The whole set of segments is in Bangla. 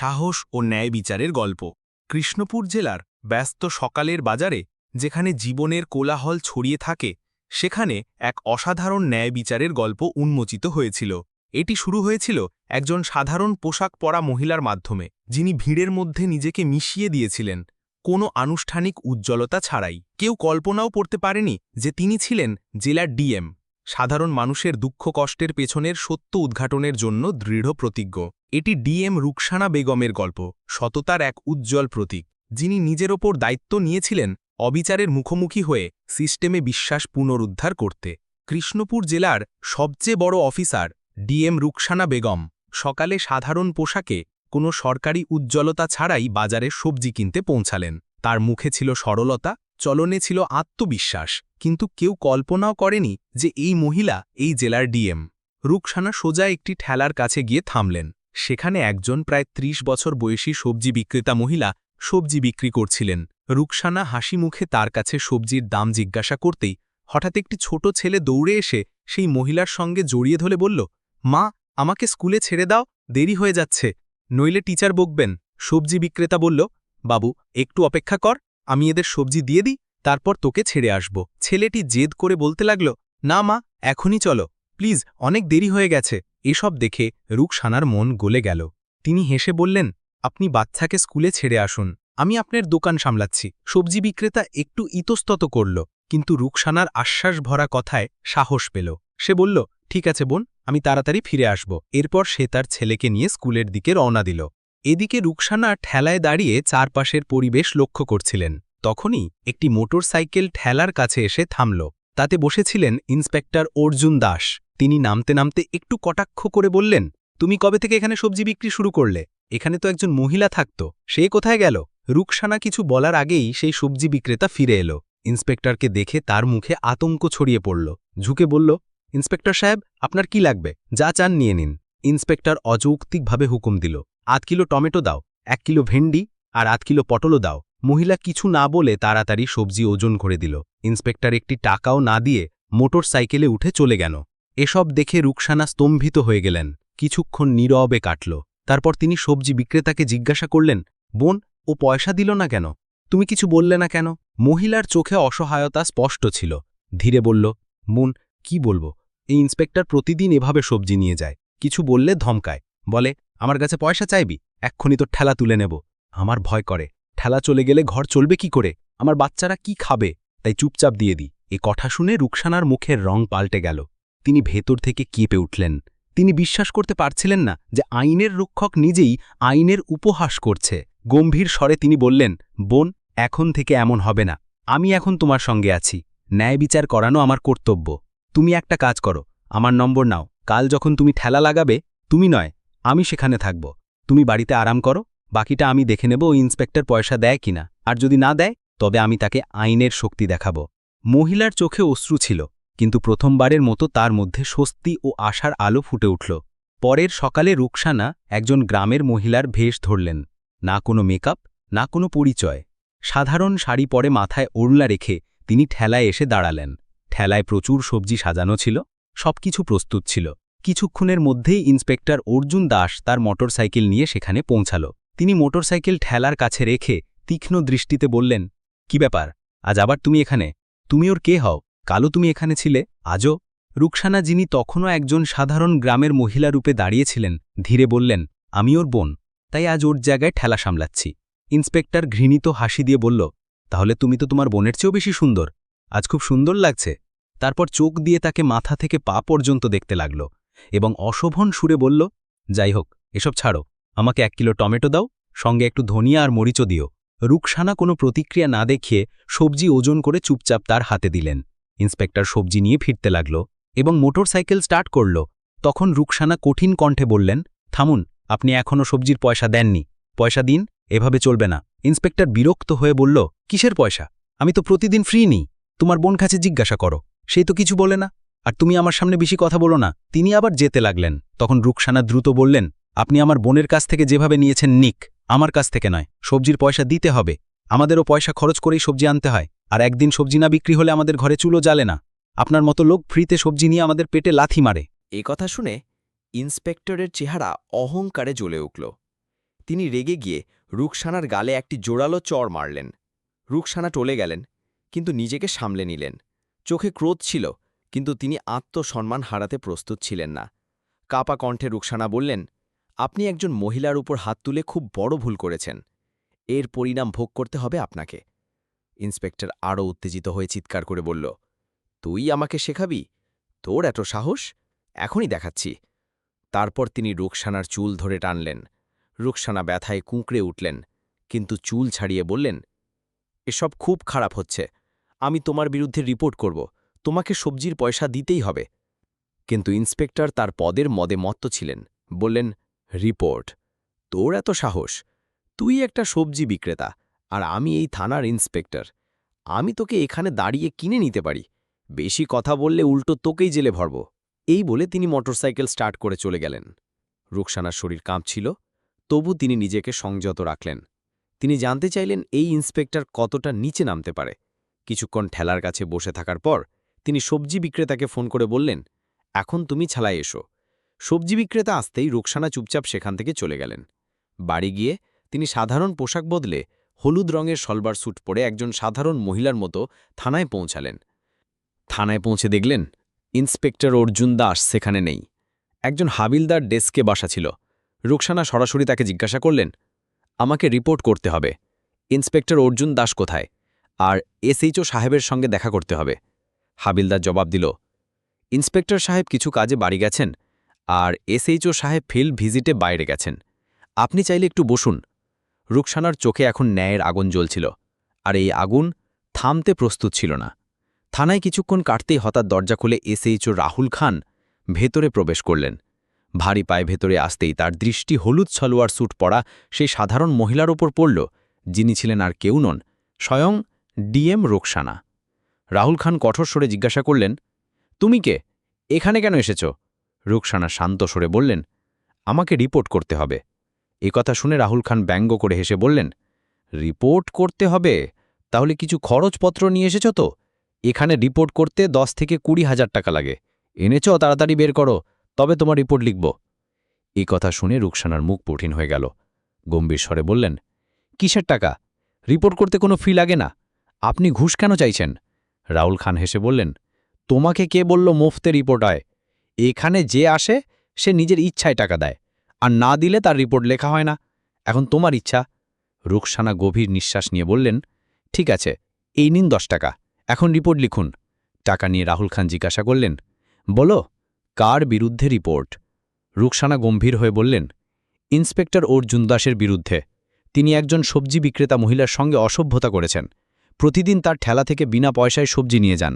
সাহস ও ন্যায় বিচারের গল্প। কৃষ্ণপুর জেলার ব্যস্ত সকালের বাজারে, যেখানে জীবনের কোলাহল ছড়িয়ে থাকে, সেখানে এক অসাধারণ ন্যায় বিচারের গল্প উন্মোচিত হয়েছিল। এটি শুরু হয়েছিল একজন সাধারণ পোশাক পরা মহিলার মাধ্যমে, যিনি ভিড়ের মধ্যে নিজেকে মিশিয়ে দিয়েছিলেন। কোনো আনুষ্ঠানিক উজ্জ্বলতা ছাড়াই। কেউ কল্পনাও করতে পারেনি যে তিনি ছিলেন জেলার ডিএম সাধারণ মানুষের দুঃখ কষ্টের পেছনের সত্য উদ্ঘাটনের জন্য দৃঢ় প্রতিজ্ঞ। এটি ডিএম রুকসানা বেগমের গল্প, সততার এক উজ্জ্বল প্রতীক। যিনি নিজের ওপর দায়িত্ব নিয়েছিলেন অবিচারের মুখোমুখি হয়ে সিস্টেমে বিশ্বাস পুনরুদ্ধার করতে। কৃষ্ণপুর জেলার সবচেয়ে বড় অফিসার ডিএম রুকসানা বেগম সকালে সাধারণ পোশাকে কোনো সরকারি উজ্জ্বলতা ছাড়াই বাজারে সবজি কিনতে পৌঁছালেন। তার মুখে ছিল সরলতা চলনে ছিল আত্মবিশ্বাস, কিন্তু কেউ কল্পনাও করেনি যে এই মহিলা এই জেলার ডিএম। রুকসানা সোজা একটি ঠেলার কাছে গিয়ে থামলেন। সেখানে একজন প্রায় ৩০ বছর বয়সী সবজি বিক্রেতা মহিলা সবজি বিক্রি করছিলেন। রুকসানা হাসি মুখে তার কাছে সবজির দাম জিজ্ঞাসা করতেই হঠাৎ একটি ছোট ছেলে দৌড়ে এসে সেই মহিলার সঙ্গে জড়িয়ে ধরে বলল, মা, আমাকে স্কুলে ছেড়ে দাও, দেরি হয়ে যাচ্ছে। নইলে টিচার বকবেন। সবজি বিক্রেতা বলল, বাবু, একটু অপেক্ষা কর। আমি এদের সবজি দিয়ে দিই, তারপর তোকে ছেড়ে আসব। ছেলেটি জেদ করে বলতে লাগল, না মা, এখনই চলো। প্লিজ, অনেক দেরি হয়ে গেছে। এসব দেখে রুকসানার মন গলে গেল। তিনি হেসে বললেন, আপনি বাচ্চাকে স্কুলে ছেড়ে আসুন। আমি আপনার দোকান সামলাচ্ছি। সবজি বিক্রেতা একটু ইতস্তত করল, কিন্তু রুকসানার আশ্বাস ভরা কথায় সাহস পেল। সে বলল, ঠিক আছে বোন, আমি তাড়াতাড়ি ফিরে আসব। এরপর সে তার ছেলেকে নিয়ে স্কুলের দিকে রওনা দিল। এদিকে রুকসানা ঠেলায় দাঁড়িয়ে চারপাশের পরিবেশ লক্ষ্য করছিলেন। তখনই একটি মোটর সাইকেল ঠেলার কাছে এসে থামল। তাতে বসেছিলেন ইন্সপেক্টর অর্জুন দাস। তিনি নামতে নামতে একটু কটাক্ষ করে বললেন, তুমি কবে থেকে এখানে সবজি বিক্রি শুরু করলে? এখানে তো একজন মহিলা থাকত। সে কোথায় গেল? রুকসানা কিছু বলার আগেই সেই সবজি বিক্রেতা ফিরে এলো। ইন্সপেক্টরকে দেখে তার মুখে আতঙ্ক ছড়িয়ে পড়ল। ঝুঁকে বলল, ইন্সপেক্টর সাহেব, আপনার কি লাগবে? যা চান নিয়ে নিন। ইন্সপেক্টর অযৌক্তিকভাবে হুকুম দিল। আধ কিলো টমেটো দাও, এক কিলো ভেন্ডি আর আধ কিলো পটলও দাও। মহিলা কিছু না বলে তাড়াতাড়ি সবজি ওজন করে দিল। ইন্সপেক্টর একটি টাকাও না দিয়ে মোটর সাইকেলে উঠে চলে গেল। এসব দেখে রুকসানা স্তম্ভিত হয়ে গেলেন। কিছুক্ষণ নীরবে কাটল। তারপর তিনি সবজি বিক্রেতাকে জিজ্ঞাসা করলেন, বোন, ও পয়সা দিল না কেন? তুমি কিছু বললে না কেন? মহিলার চোখে অসহায়তা স্পষ্ট ছিল। ধীরে বলল মুন কি বলব? এই ইন্সপেক্টর প্রতিদিন এভাবে সবজি নিয়ে যায়। কিছু বললে ধমকায়। বলে আমার কাছে পয়সা চাইবি? এক্ষুনি তো ঠেলা তুলে নেব। আমার ভয় করে। ঠেলা চলে গেলে ঘর চলবে কি করে? আমার বাচ্চারা কি খাবে? তাই চুপচাপ দিয়ে দিই এ কথা শুনে রুকসানার মুখের রং পাল্টে গেল। তিনি ভেতর থেকে কেঁপে উঠলেন। তিনি বিশ্বাস করতে পারছিলেন না যে আইনের রক্ষক নিজেই আইনের উপহাস করছে। গম্ভীর স্বরে তিনি বললেন, বোন, এখন থেকে এমন হবে না। আমি এখন তোমার সঙ্গে আছি। ন্যায় বিচার করানো আমার কর্তব্য। তুমি একটা কাজ করো। আমার নম্বর নাও। কাল যখন তুমি ঠেলা লাগাবে, তুমি নয় আমি সেখানে থাকব। তুমি বাড়িতে আরাম করো, বাকিটা আমি দেখে নেব ওই ইন্সপেক্টর পয়সা দেয় কিনা। আর যদি না দেয়, তবে আমি তাকে আইনের শক্তি দেখাব। মহিলার চোখে অশ্রু ছিল, কিন্তু প্রথমবারের মতো তার মধ্যে স্বস্তি ও আশার আলো ফুটে উঠল। পরের সকালে রুকসানা একজন গ্রামের মহিলার ভেষ ধরলেন। না কোনো মেকআপ, না কোনো পরিচয়। সাধারণ শাড়ি পরে মাথায় ওড়লা রেখে তিনি ঠেলায় এসে দাঁড়ালেন। ঠেলায় প্রচুর সবজি সাজানো ছিল, সবকিছু প্রস্তুত ছিল। কিছুক্ষণের মধ্যেই ইন্সপেক্টর অর্জুন দাস তার মোটরসাইকেল নিয়ে সেখানে পৌঁছাল। তিনি মোটরসাইকেল ঠেলার কাছে রেখে তীক্ষ্ণ দৃষ্টিতে বললেন, কি ব্যাপার? আজ আবার তুমি এখানে? তুমি ওর কে হও? কালো তুমি এখানে ছিলে? আজও? রুকসানা যিনি তখনও একজন সাধারণ গ্রামের মহিলা রূপে দাঁড়িয়েছিলেন, ধীরে বললেন, আমি ওর বোন, তাই আজ ওর জায়গায় ঠেলা সামলাচ্ছি। ইন্সপেক্টর ঘৃণিত হাসি দিয়ে বলল, তাহলে তুমি তো তোমার বোনের চেয়েও বেশি সুন্দর। আজ খুব সুন্দর লাগছে। তারপর চোখ দিয়ে তাকে মাথা থেকে পা পর্যন্ত দেখতে লাগল। এবং অশোভন সুরে বলল, যাই হোক, এসব ছাড়ো, আমাকে এক কিলো টমেটো দাও, সঙ্গে একটু ধনিয়া আর মরিচও দিও। রুকসানা কোনো প্রতিক্রিয়া না দেখিয়ে সবজি ওজন করে চুপচাপ তার হাতে দিলেন। ইন্সপেক্টর সবজি নিয়ে ফিরতে লাগল এবং মোটরসাইকেল স্টার্ট করল। তখন রুকসানা কঠিন কণ্ঠে বললেন, থামুন, আপনি এখনও সবজির পয়সা দেননি। পয়সা দিন, এভাবে চলবে না। ইন্সপেক্টর বিরক্ত হয়ে বলল, কিসের পয়সা? আমি তো প্রতিদিন ফ্রি নিই। তোমার বোন কাছে জিজ্ঞাসা করো সেই তো কিছু বলে না। আর তুমি আমার সামনে বেশি কথা বলো না। তিনি আবার যেতে লাগলেন। তখন রুকসানা দ্রুত বললেন, আপনি আমার বোনের কাছ থেকে যেভাবে নিয়েছেন নিক, আমার কাছ থেকে নয়। সবজির পয়সা দিতে হবে। আমাদেরও পয়সা খরচ করেই সবজি আনতে হয়। আর একদিন সবজি না বিক্রি হলে আমাদের ঘরে চুলো জ্বালে না। আপনার মতো লোক ফ্রিতে সবজি নিয়ে আমাদের পেটে লাথি মারে। এ কথা শুনে ইন্সপেক্টরের চেহারা অহংকারে জ্বলে উঠল। তিনি রেগে গিয়ে রুকসানার গালে একটি জোরালো চর মারলেন। রুকসানা টলে গেলেন, কিন্তু নিজেকে সামলে নিলেন। চোখে ক্রোধ ছিল। কিন্তু তিনি আত্মসম্মান হারাতে প্রস্তুত ছিলেন না। কাপা কণ্ঠে রুকসানা বললেন, আপনি একজন মহিলার উপর হাত তুলে খুব বড় ভুল করেছেন। এর পরিণাম ভোগ করতে হবে আপনাকে। ইন্সপেক্টর আরও উত্তেজিত হয়ে চিৎকার করে বলল, তুই আমাকে শেখাবি? তোর এত সাহস? এখনই দেখাচ্ছি। তারপর তিনি রুকসানার চুল ধরে টানলেন। রুকসানা ব্যথায় কুঁকড়ে উঠলেন, কিন্তু চুল ছাড়িয়ে বললেন, এসব খুব খারাপ হচ্ছে। আমি তোমার বিরুদ্ধে রিপোর্ট করব। তোমাকে সবজির পয়সা দিতেই হবে। কিন্তু ইন্সপেক্টর তার পদের মদে মত্ত ছিলেন, বললেন, রিপোর্ট, তোর এত সাহস, তুই একটা সবজি বিক্রেতা, আর আমি এই থানার ইন্সপেক্টর। আমি তোকে এখানে দাঁড়িয়ে কিনে নিতে পারি, বেশি কথা বললে উল্টো তোকেই জেলে ভরব। এই বলে তিনি মোটরসাইকেল স্টার্ট করে চলে গেলেন। রুকসানার শরীর কাঁপছিল, তবু তিনি নিজেকে সংযত রাখলেন। তিনি জানতে চাইলেন, এই ইন্সপেক্টর কতটা নিচে নামতে পারে। কিছুক্ষণ ঠেলার কাছে বসে থাকার পর তিনি সবজি বিক্রেতাকে ফোন করে বললেন, এখন তুমি ছালায় এসো। সবজি বিক্রেতা আসতেই রুকসানা চুপচাপ সেখান থেকে চলে গেলেন। বাড়ি গিয়ে তিনি সাধারণ পোশাক বদলে হলুদ রঙের সলবার স্যুট পরে একজন সাধারণ মহিলার মতো থানায় পৌঁছালেন। থানায় পৌঁছে দেখলেন, ইন্সপেক্টর অর্জুন দাস সেখানে নেই। একজন হাবিলদার ডেস্কে বাসা ছিল। রুকসানা সরাসরি তাকে জিজ্ঞাসা করলেন, আমাকে রিপোর্ট করতে হবে। ইন্সপেক্টর অর্জুন দাস কোথায়? আর এসএইচও সাহেবের সঙ্গে দেখা করতে হবে। হাবিলদার জবাব দিল, ইন্সপেক্টর সাহেব কিছু কাজে বাড়ি গেছেন আর এসএইচও সাহেব ফিল্ড ভিজিটে বাইরে গেছেন। আপনি চাইলে একটু বসুন। রুকসানার চোখে এখন ন্যায়ের আগুন জ্বলছিল, আর এই আগুন থামতে প্রস্তুত ছিল না। থানায় কিছুক্ষণ কাটতেই হঠাৎ দরজা খুলে এসএইচও রাহুল খান ভেতরে প্রবেশ করলেন। ভারী পায়ে ভেতরে আসতেই তার দৃষ্টি হলুদ সলোয়ার স্যুট পরা সেই সাধারণ মহিলার ওপর পড়ল, যিনি ছিলেন আর কেউ নন, স্বয়ং ডিএম রোকসানা। রাহুল খান কঠোর স্বরে জিজ্ঞাসা করলেন, তুমি কে? এখানে কেন এসেছ? রুকসানা শান্ত স্বরে বললেন, আমাকে রিপোর্ট করতে হবে। এ কথা শুনে রাহুল খান ব্যঙ্গ করে হেসে বললেন, রিপোর্ট করতে হবে? তাহলে কিছু খরচপত্র নিয়ে এসেছ তো? এখানে রিপোর্ট করতে দশ থেকে কুড়ি হাজার টাকা লাগে। এনেছ, তাড়াতাড়ি বের করো, তবে তোমার রিপোর্ট লিখব। এই কথা শুনে রুকসানার মুখ কঠিন হয়ে গেল। গম্ভীর স্বরে বললেন, কিসের টাকা? রিপোর্ট করতে কোনো ফি লাগে না? আপনি ঘুষ কেন চাইছেন? রাহুল খান হেসে বললেন, তোমাকে কে বলল মুফতে রিপোর্ট আয়? এখানে যে আসে, সে নিজের ইচ্ছায় টাকা দেয়, আর না দিলে তার রিপোর্ট লেখা হয় না। এখন তোমার ইচ্ছা? রুকসানা গভীর নিঃশ্বাস নিয়ে বললেন, ঠিক আছে, এই নিন দশ টাকা, এখন রিপোর্ট লিখুন। টাকা নিয়ে রাহুল খান জিজ্ঞাসা করলেন, বলো, কার বিরুদ্ধে রিপোর্ট? রুকসানা গম্ভীর হয়ে বললেন, ইন্সপেক্টর অর্জুন দাসের বিরুদ্ধে। তিনি একজন সবজি বিক্রেতা মহিলার সঙ্গে অসভ্যতা করেছেন। প্রতিদিন তার ঠেলা থেকে বিনা পয়সায় সবজি নিয়ে যান,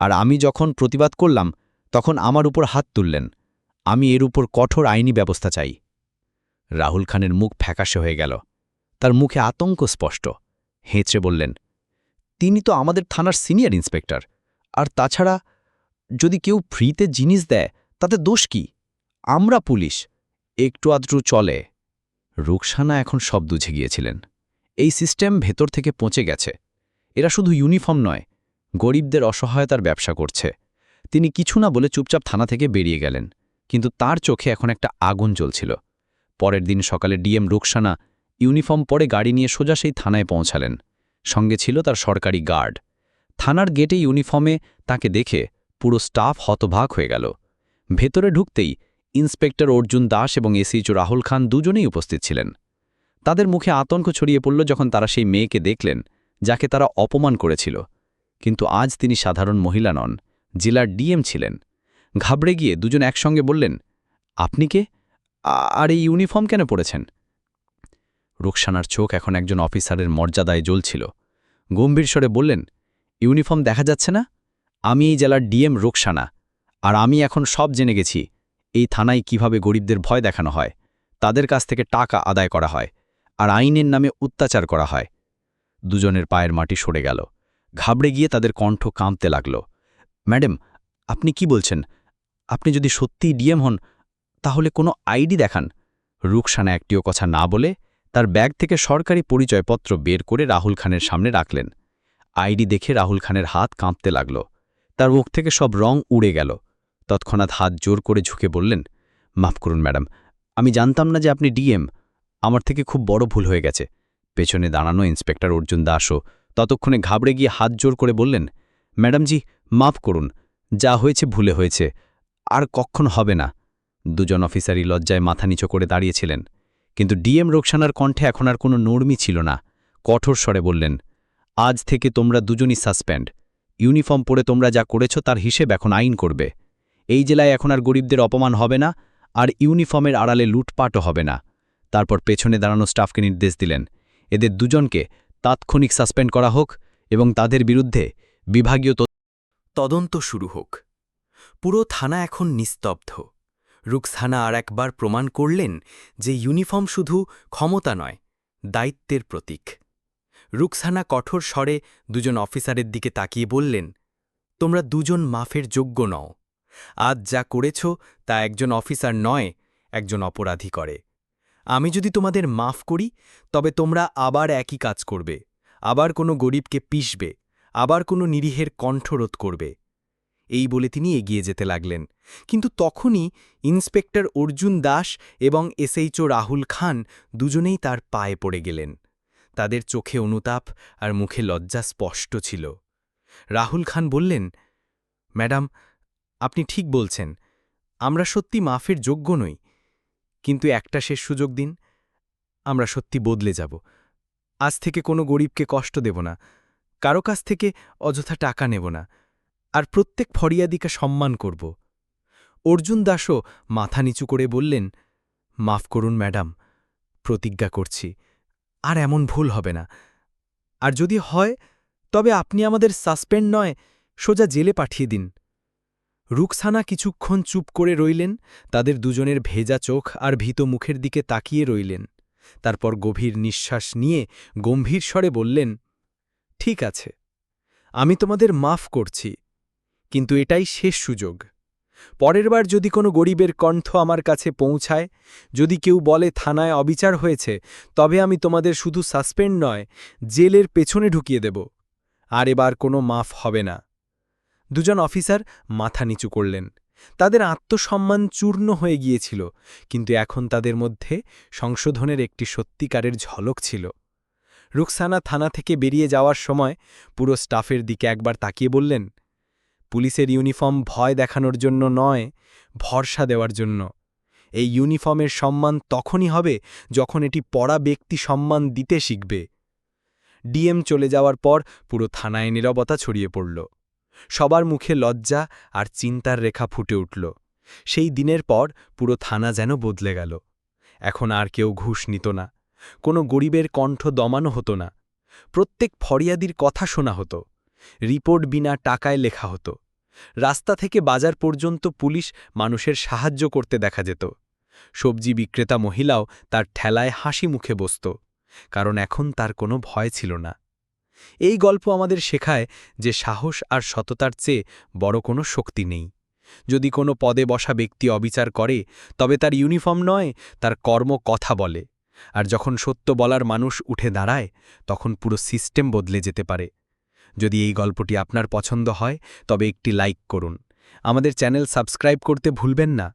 আর আমি যখন প্রতিবাদ করলাম, তখন আমার উপর হাত তুললেন। আমি এর উপর কঠোর আইনি ব্যবস্থা চাই। রাহুল খানের মুখ ফ্যাকাশে হয়ে গেল। তার মুখে আতঙ্ক স্পষ্ট। হেঁচড়ে বললেন, তিনি তো আমাদের থানার সিনিয়র ইন্সপেক্টর। আর তাছাড়া, যদি কেউ ফ্রিতে জিনিস দেয়, তাতে দোষ কি? আমরা পুলিশ। একটু আদ্রু চলে। রুকসানা এখন সব বুঝে গিয়েছিলেন এই সিস্টেম ভেতর থেকে পৌঁছে গেছে। এরা শুধু ইউনিফর্ম নয়, গরিবদের অসহায়তার ব্যবসা করছে। তিনি কিছু না বলে চুপচাপ থানা থেকে বেরিয়ে গেলেন, কিন্তু তার চোখে এখন একটা আগুন জ্বলছিল। পরের দিন সকালে ডিএম রুকসানা ইউনিফর্ম পরে গাড়ি নিয়ে সোজা সেই থানায় পৌঁছালেন। সঙ্গে ছিল তার সরকারি গার্ড। থানার গেটে ইউনিফর্মে তাকে দেখে পুরো স্টাফ হতভাগ হয়ে গেল। ভেতরে ঢুকতেই ইন্সপেক্টর অর্জুন দাস এবং এসিচু রাহুল খান দুজনেই উপস্থিত ছিলেন। তাদের মুখে আতঙ্ক ছড়িয়ে পড়ল যখন তারা সেই মেয়েকে দেখলেন যাকে তারা অপমান করেছিল। কিন্তু আজ তিনি সাধারণ মহিলা নন, জেলার ডিএম ছিলেন। ঘাবড়ে গিয়ে দুজন একসঙ্গে বললেন, আপনি কে? আর এই ইউনিফর্ম কেন পড়েছেন রুকসানার চোখ এখন একজন অফিসারের মর্যাদায় জ্বলছিল। গম্ভীর স্বরে বললেন, ইউনিফর্ম দেখা যাচ্ছে না? আমি এই জেলার ডিএম রুকসানা, আর আমি এখন সব জেনে গেছি, এই থানায় কীভাবে গরিবদের ভয় দেখানো হয়, তাদের কাছ থেকে টাকা আদায় করা হয়, আর আইনের নামে অত্যাচার করা হয়। দুজনের পায়ের মাটি সরে গেল। ঘাবড়ে গিয়ে তাদের কণ্ঠ কাঁপতে লাগল। ম্যাডাম, আপনি কি বলছেন? আপনি যদি সত্যিই ডিএম হন, তাহলে কোনো আইডি দেখান রুকসানা একটিও কথা না বলে তার ব্যাগ থেকে সরকারি পরিচয়পত্র বের করে রাহুল খানের সামনে রাখলেন। আইডি দেখে রাহুল খানের হাত কাঁপতে লাগল। তার মুখ থেকে সব রং উড়ে গেল। তৎক্ষণাৎ হাত জোর করে ঝুঁকে বললেন, মাফ করুন ম্যাডাম, আমি জানতাম না যে আপনি ডিএম। আমার থেকে খুব বড় ভুল হয়ে গেছে। পেছনে দাঁড়ানো ইন্সপেক্টর অর্জুন দাসও ততক্ষণে ঘাবড়ে গিয়ে হাত জোর করে বললেন, ম্যাডামজি, মাফ করুন, যা হয়েছে ভুলে হয়েছে, আর কখন হবে না। দুজন অফিসারই লজ্জায় মাথা নিচু করে দাঁড়িয়েছিলেন, কিন্তু ডিএম রোকসানার কণ্ঠে এখন আর কোনো নর্মি ছিল না। কঠোর স্বরে বললেন, আজ থেকে তোমরা দুজনই সাসপেন্ড। ইউনিফর্ম পরে তোমরা যা করেছ তার হিসেব এখন আইন করবে। এই জেলায় এখন আর গরিবদের অপমান হবে না, আর ইউনিফর্মের আড়ালে লুটপাটও হবে না। তারপর পেছনে দাঁড়ানো স্টাফকে নির্দেশ দিলেন এদের দুজনকে তাৎক্ষণিক সাসপেন্ড করা হোক এবং তাদের বিরুদ্ধে বিভাগীয় তদন্ত শুরু হোক। পুরো থানা এখন নিস্তব্ধ। রুকসানা আর একবার প্রমাণ করলেন যে ইউনিফর্ম শুধু ক্ষমতা নয়, দায়িত্বের প্রতীক। রুকসানা কঠোর স্বরে দুজন অফিসারের দিকে তাকিয়ে বললেন, তোমরা দুজন মাফের যোগ্য নও। আজ যা করেছ তা একজন অফিসার নয়, একজন অপরাধী করে। আমি যদি তোমাদের মাফ করি, তবে তোমরা আবার একই কাজ করবে। আবার কোনো গরিবকে পিষবে, আবার কোনো নিরীহের কণ্ঠরোধ করবে। এই বলে তিনি এগিয়ে যেতে লাগলেন। কিন্তু তখনই ইন্সপেক্টর অর্জুন দাস এবং এসএইচও রাহুল খান দুজনেই তার পায়ে পড়ে গেলেন। তাদের চোখে অনুতাপ আর মুখে লজ্জা স্পষ্ট ছিল। রাহুল খান বললেন, ম্যাডাম, আপনি ঠিক বলছেন। আমরা সত্যি মাফের যোগ্য নই। কিন্তু একটা শেষ সুযোগ দিন, আমরা সত্যি বদলে যাব। আজ থেকে কোনো গরিবকে কষ্ট দেব না, কারও কাছ থেকে অযথা টাকা নেব না, আর প্রত্যেক ফরিয়াদিকে সম্মান করব। অর্জুন দাসও মাথা নিচু করে বললেন, মাফ করুন ম্যাডাম, প্রতিজ্ঞা করছি, আর এমন ভুল হবে না। আর যদি হয়, তবে আপনি আমাদের সাসপেন্ড নয়, সোজা জেলে পাঠিয়ে দিন। রুকসানা কিছুক্ষণ চুপ করে রইলেন, তাদের দুজনের ভেজা চোখ আর ভীত মুখের দিকে তাকিয়ে রইলেন। তারপর গভীর নিঃশ্বাস নিয়ে গম্ভীর স্বরে বললেন, ঠিক আছে, আমি তোমাদের মাফ করছি, কিন্তু এটাই শেষ সুযোগ। পরেরবার যদি কোনো গরিবের কণ্ঠ আমার কাছে পৌঁছায়, যদি কেউ বলে থানায় অবিচার হয়েছে, তবে আমি তোমাদের শুধু সাসপেন্ড নয়, জেলের পেছনে ঢুকিয়ে দেব, আর এবার কোনো মাফ হবে না। দুজন অফিসার মাথা নিচু করলেন। তাদের আত্মসম্মান চূর্ণ হয়ে গিয়েছিল, কিন্তু এখন তাদের মধ্যে সংশোধনের একটি সত্যিকারের ঝলক ছিল। রুকসানা থানা থেকে বেরিয়ে যাওয়ার সময় পুরো স্টাফের দিকে একবার তাকিয়ে বললেন, পুলিশের ইউনিফর্ম ভয় দেখানোর জন্য নয়, ভরসা দেওয়ার জন্য। এই ইউনিফর্মের সম্মান তখনই হবে যখন এটি পড়া ব্যক্তি সম্মান দিতে শিখবে। ডিএম চলে যাওয়ার পর পুরো থানায় নিরবতা ছড়িয়ে পড়ল। সবার মুখে লজ্জা আর চিন্তার রেখা ফুটে উঠল। সেই দিনের পর পুরো থানা যেন বদলে গেল। এখন আর কেউ ঘুষ নিত না। কোনো গরিবের কণ্ঠ দমানো হতো না। প্রত্যেক ফরিয়াদির কথা শোনা হতো। রিপোর্ট বিনা টাকায় লেখা হতো। রাস্তা থেকে বাজার পর্যন্ত পুলিশ মানুষের সাহায্য করতে দেখা যেত। সবজি বিক্রেতা মহিলাও তার ঠেলায় হাসি মুখে বসত। কারণ এখন তার কোনো ভয় ছিল না। এই গল্প আমাদের শেখায় যে সাহস আর সততার চেয়ে বড় কোনো শক্তি নেই। যদি কোনো পদে বসা ব্যক্তি অবিচার করে, তবে তার ইউনিফর্ম নয়, তার কর্ম কথা বলে। আর যখন সত্য বলার মানুষ উঠে দাঁড়ায়, তখন পুরো সিস্টেম বদলে যেতে পারে। যদি এই গল্পটি আপনার পছন্দ হয়, তবে একটি লাইক করুন। আমাদের চ্যানেল সাবস্ক্রাইব করতে ভুলবেন না।